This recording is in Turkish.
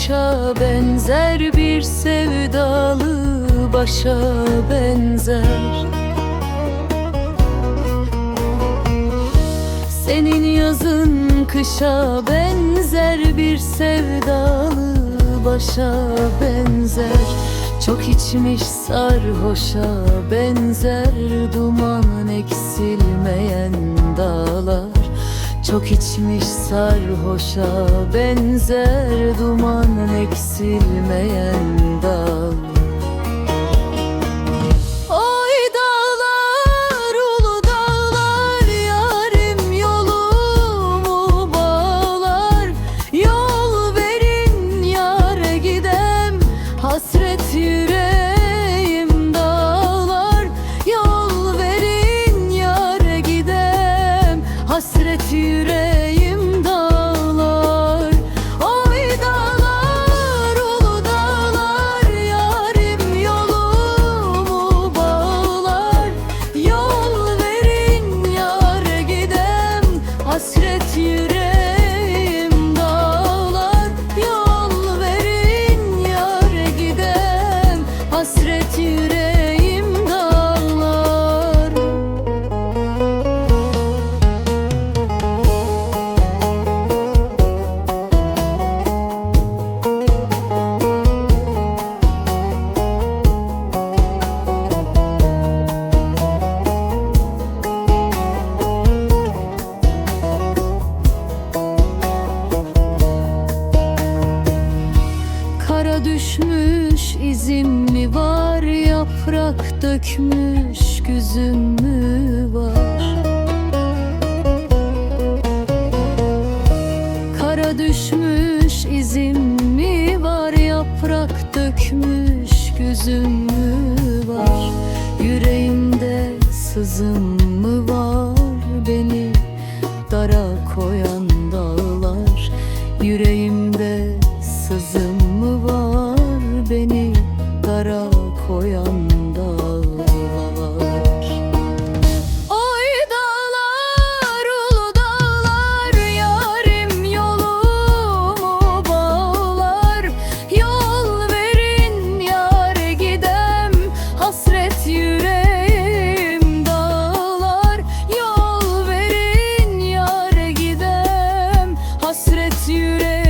kışa benzer bir sevdalı başa benzer. Senin yazın kışa benzer bir sevdalı başa benzer. Çok içmiş sarhoşa benzer duman eksilmeyen dağlar Çok içmiş sarhoşa benzer duman eksilmeyen dağlar Oy dağlar, ulu dağlar, yarim yolumu bağlar. Yol verin yare gidem, hasret yüreğim hasret yüreğim düşmüş izim mi var Yaprak dökmüş güzüm mü var? Kara düşmüş izim mi var Yaprak dökmüş güzüm mü var? Yüreğimde sızım you to